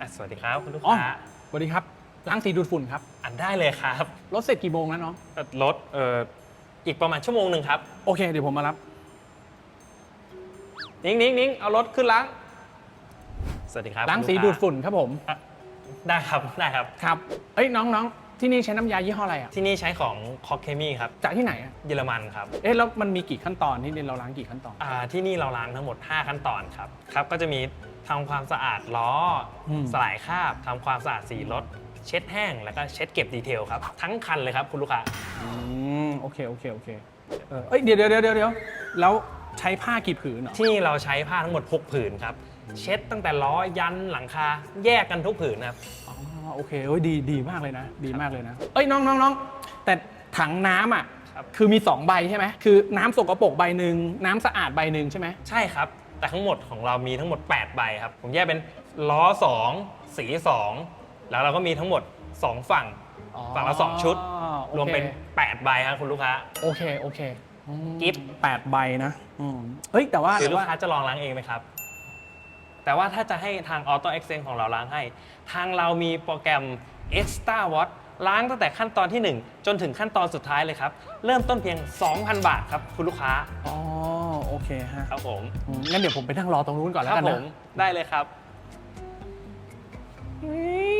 อะสวัสดีครับคุณลูกอ๋อค้าสวัสดีครับล้างสีดูดฝุ่นครับอันได้เลยครับรถเสร็จกี่โมงแล้วน้องเอ่อรถเอ่ออีกประมาณชั่วโมงหนึ่งครับโอเคเดี๋ยวผมมารับ นิ้งนิ้งนิ้งเอารถขึ้นล้าง สวัสดีครับล้างคุณสีลูกค้ดูดฝุ่นครับผมอะได้ครับได้ครับ ครับ เอ้ยน้องน้อง ที่นี่ใช้น้ำยายี่ห้ออะไรอะที่นี่ใช้ของคอเคมีครับจากที่ไหนอะเยอรมันครับเอ๊ะแล้วมันมีกี่ขั้นตอนที่นี่เราล้างกี่ขั้นตอน อ่าที่นี่เราล้างทั้งหมด 5 ขั้นตอนครับครับ ก็จะมีทำความสะอาดล้ออม สลายคราบทำความสะอาดสีรถ เช็ดแห้งแล้วก็เช็ดเก็บดีเทลครับทั้งคันเลยครับคุณลูกค้าอืมโอเคโอเคโอเคเออเอ้ยเดี๋ยวเดี๋ยวเดี๋ยวเดี๋ยวแล้วใช้ผ้ากี่ผืนเหรอที่นี่เราใช้ผ้าทั้งหมด 6 ผืนครับเช็ดตั้งแต่ล้อยันหลังคาแยกกันทุกผืนครับอ๋อ โอเคโอ้ยดีดีมากเลยนะ ดีมากเลยนะ เอ้ยน้องน้องน้องแต่ถังน้ำอะครับ คือมี 2 ใบใช่ไหมคือน้ำสกปรกใบหนึ่งน้ำสะอาดใบหนึ่งใช่ไหมใช่ครับ แต่ทั้งหมดของเรามีทั้งหมด 8 ใบครับ ผมแยกเป็นล้อ 2 สี 2 แล้วเราก็มีทั้งหมด 2 ฝั่ง อ๋อฝั่งละ 2 ชุด โอครวมเป็น 8 ใบครับคุณลูกค้า โอเคโอเคอืมกิ๊บแปดใบนะอืมเอ้ยแต่ว่าหรือแต่ลูกว่าค้าจะลองล้างเองไหมครับ แต่ว่าถ้าจะให้ทาง Auto e x c e n ของเราล้างให้ ทางเรามีโปรแกรม Extra Watt ล้างตั้งแต่ขั้นตอนที่ 1 จนถึงขั้นตอนสุดท้ายเลยครับ เริ่มต้นเพียง 2,000 บาทครับคุณลูกค้าอ๋อโอเคฮะครับผมอืมงั้นเดี๋ยวผมไปนั่งรอตรงนู้นก่อนคแล้วรับกันผนะ มได้เลยครับเฮ้ย